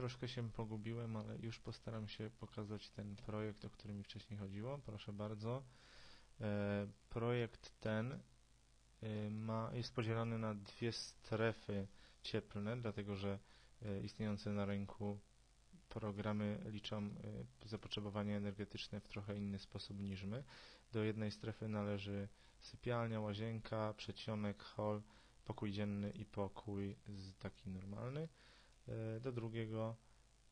Troszkę się pogubiłem, ale już postaram się pokazać ten projekt, o który mi wcześniej chodziło. Proszę bardzo. E, projekt ten e, ma, jest podzielony na dwie strefy cieplne, dlatego że e, istniejące na rynku programy liczą zapotrzebowanie energetyczne w trochę inny sposób niż my. Do jednej strefy należy sypialnia, łazienka, przedsionek, hall, pokój dzienny i pokój taki normalny. E, do drugiego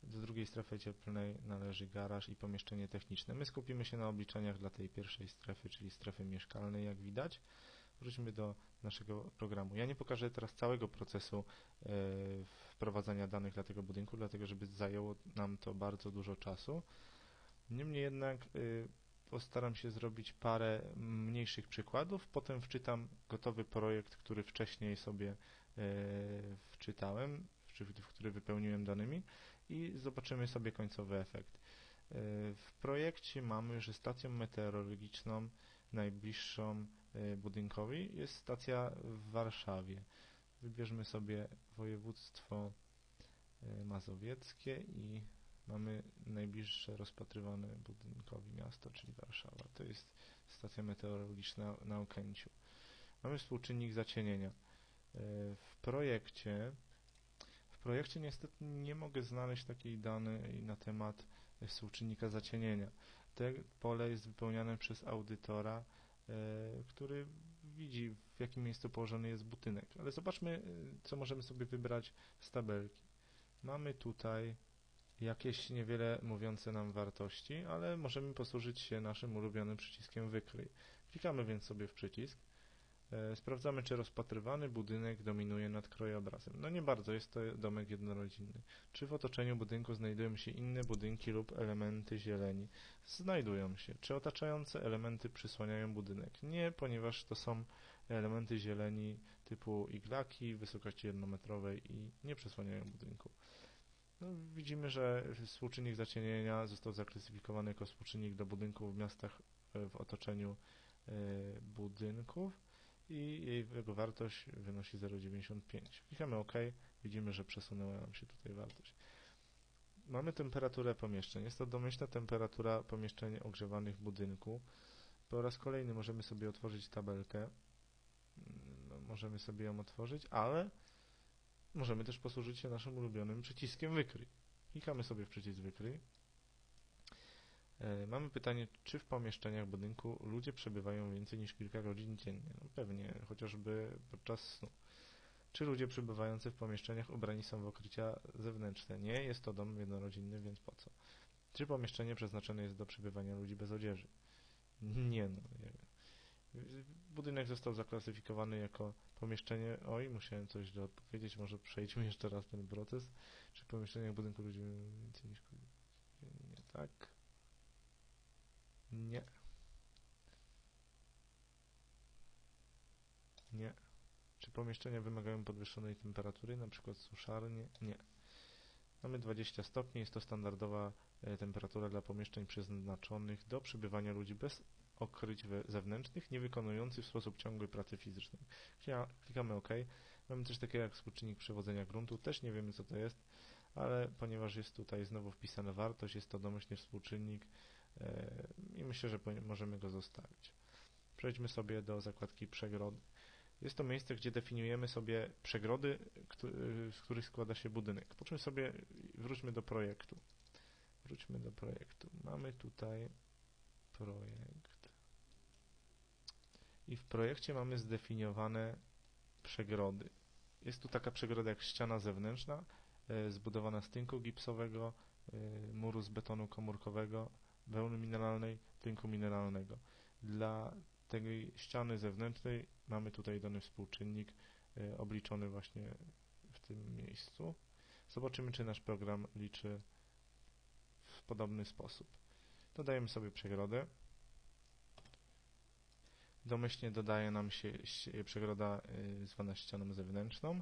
do drugiej strefy cieplnej należy garaż i pomieszczenie techniczne. My skupimy się na obliczeniach dla tej pierwszej strefy, czyli strefy mieszkalnej, jak widać. Wróćmy do naszego programu. Ja nie pokażę teraz całego procesu e, wprowadzania danych dla tego budynku, dlatego żeby zajęło nam to bardzo dużo czasu. Niemniej jednak e, postaram się zrobić parę mniejszych przykładów, potem wczytam gotowy projekt, który wcześniej sobie e, wczytałem, który wypełniłem danymi i zobaczymy sobie końcowy efekt. E, w projekcie mamy, że stacją meteorologiczną najbliższą e, budynkowi jest stacja w Warszawie. Wybierzmy sobie województwo e, mazowieckie i mamy najbliższe rozpatrywane budynkowi miasto, czyli Warszawa. To jest stacja meteorologiczna na Okęciu. Mamy współczynnik zacienienia. W projekcie projekcie niestety nie mogę znaleźć takiej danej na temat współczynnika zacienienia. To pole jest wypełniane przez audytora, e, który widzi w jakim miejscu położony jest budynek. Ale zobaczmy, e, co możemy sobie wybrać z tabelki. Mamy tutaj jakieś niewiele mówiące nam wartości, ale możemy posłużyć się naszym ulubionym przyciskiem wykryj. Klikamy więc sobie w przycisk sprawdzamy, czy rozpatrywany budynek dominuje nad krajobrazem. No nie bardzo, jest to domek jednorodzinny. Czy w otoczeniu budynku znajdują się inne budynki lub elementy zieleni? Znajdują się. Czy otaczające elementy przysłaniają budynek? Nie, ponieważ to są elementy zieleni typu iglaki wysokości jednometrowej i nie przysłaniają budynku. No, widzimy, że współczynnik zacienienia został zaklasyfikowany jako współczynnik do budynków w miastach e, w otoczeniu e, budynków i jego wartość wynosi 0,95. Klikamy OK, widzimy, że przesunęła nam się tutaj wartość. Mamy temperaturę pomieszczeń. Jest to domyślna temperatura pomieszczeń ogrzewanych w budynku. Po raz kolejny możemy sobie otworzyć tabelkę. No, możemy sobie ją otworzyć, ale możemy też posłużyć się naszym ulubionym przyciskiem wykryj. Klikamy sobie w przycisk wykryj. E, mamy pytanie, czy w pomieszczeniach budynku ludzie przebywają więcej niż kilka godzin dziennie? No pewnie, chociażby podczas snu. Czy ludzie przebywający w pomieszczeniach ubrani są w okrycia zewnętrzne? Nie, jest to dom jednorodzinny, więc po co? Czy pomieszczenie przeznaczone jest do przebywania ludzi bez odzieży? Nie, no. Budynek został zaklasyfikowany jako pomieszczenie. Oj, musiałem coś źle odpowiedzieć, może przejdźmy jeszcze raz ten proces. Czy w pomieszczeniach budynku ludzi więcej niż. Nie, tak. Nie. Nie. Czy pomieszczenia wymagają podwyższonej temperatury, na przykład suszarnie? Nie. Mamy 20 stopni, jest to standardowa e, temperatura dla pomieszczeń przeznaczonych do przebywania ludzi bez okryć zewnętrznych, nie wykonujących w sposób ciągły pracy fizycznej. Klikamy OK. Mamy też takie jak współczynnik przewodzenia gruntu, też nie wiemy co to jest, ale ponieważ jest tutaj znowu wpisana wartość, jest to domyślnie współczynnik e, i myślę, że możemy go zostawić. Przejdźmy sobie do zakładki przegrody. Jest to miejsce, gdzie definiujemy sobie przegrody, z których składa się budynek. Po czym sobie wróćmy do projektu. Wróćmy do projektu. Mamy tutaj projekt. I w projekcie mamy zdefiniowane przegrody. Jest tu taka przegroda jak ściana zewnętrzna, e, zbudowana z tynku gipsowego, e, muru z betonu komórkowego, wełny mineralnej, tynku mineralnego. Dla tej ściany zewnętrznej mamy tutaj dany współczynnik e, obliczony właśnie w tym miejscu. Zobaczymy, czy nasz program liczy w podobny sposób. Dodajemy sobie przegrodę. Domyślnie dodaje nam się przegroda y, zwana ścianą zewnętrzną,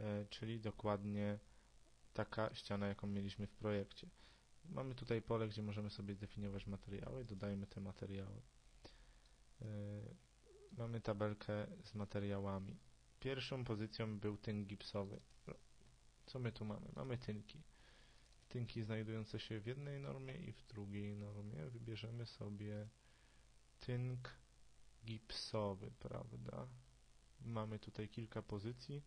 y, czyli dokładnie taka ściana, jaką mieliśmy w projekcie. Mamy tutaj pole, gdzie możemy sobie zdefiniować materiały, dodajemy te materiały. Mamy tabelkę z materiałami. Pierwszą pozycją był tynk gipsowy. Co my tu mamy? Mamy tynki. tynki znajdujące się w jednej normie i w drugiej normie. Wybierzemy sobie tynk gipsowy, prawda? Mamy tutaj kilka pozycji,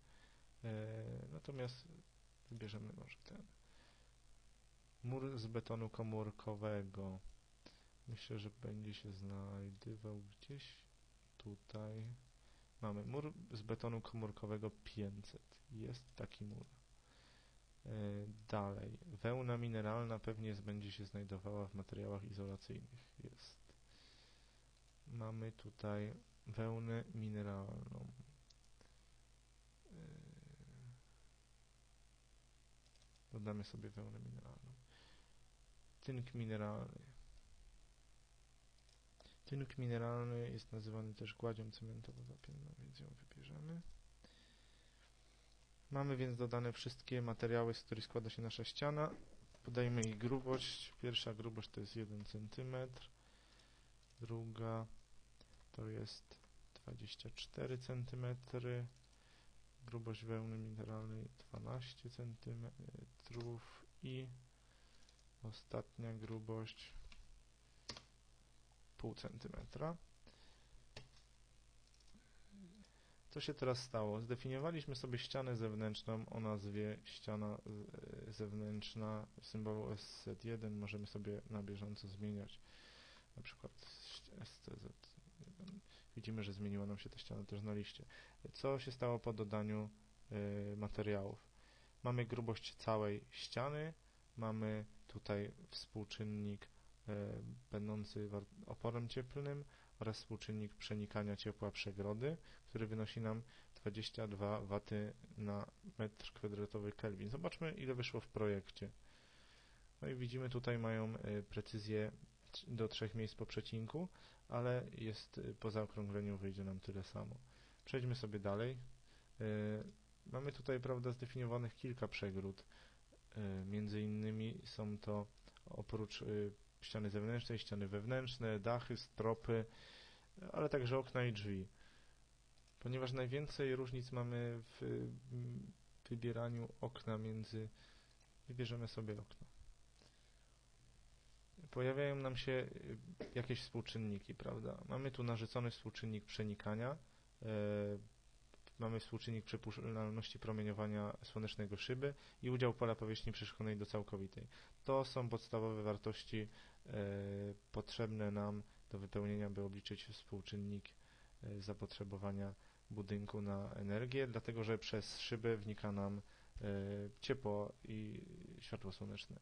e, natomiast wybierzemy może ten. Mur z betonu komórkowego. Myślę, że będzie się znajdywał gdzieś tutaj. Mamy mur z betonu komórkowego 500. Jest taki mur. E, dalej. Wełna mineralna pewnie będzie się znajdowała w materiałach izolacyjnych. Jest. Mamy tutaj wełnę mineralną. E, dodamy sobie wełnę mineralną. Tynk mineralny. Tynk mineralny jest nazywany też gładzią cementowo-wapienną, więc ją wybierzemy. Mamy więc dodane wszystkie materiały, z których składa się nasza ściana. Podajmy ich grubość. Pierwsza grubość to jest 1 cm, druga to jest 24 cm, grubość wełny mineralnej 12 cm i ostatnia grubość pół centymetra. Co się teraz stało? Zdefiniowaliśmy sobie ścianę zewnętrzną o nazwie ściana e, zewnętrzna symbolu SZ1. Możemy sobie na bieżąco zmieniać na przykład SCZ. Widzimy, że zmieniła nam się ta ściana też na liście. Co się stało po dodaniu y, materiałów? Mamy grubość całej ściany, mamy tutaj współczynnik będący oporem cieplnym oraz współczynnik przenikania ciepła przegrody, który wynosi nam 22 W na metr kwadratowy Kelvin. Zobaczmy, ile wyszło w projekcie. No i widzimy, tutaj mają y, precyzję do trzech miejsc po przecinku, ale jest y, po zaokrągleniu wyjdzie nam tyle samo. Przejdźmy sobie dalej. Mamy tutaj, prawda, zdefiniowanych kilka przegród. Między innymi są to oprócz ściany zewnętrznej, ściany wewnętrzne, dachy, stropy, ale także okna i drzwi. Ponieważ najwięcej różnic mamy w wybieraniu okna między... Wybierzemy sobie okno. Pojawiają nam się y, jakieś współczynniki, prawda? Mamy tu narzucony współczynnik przenikania, e, mamy współczynnik przepuszczalności promieniowania słonecznego szyby i udział pola powierzchni przeszkodzonej do całkowitej. To są podstawowe wartości potrzebne nam do wypełnienia, by obliczyć współczynnik e, zapotrzebowania budynku na energię, dlatego że przez szybę wnika nam e, ciepło i światło słoneczne.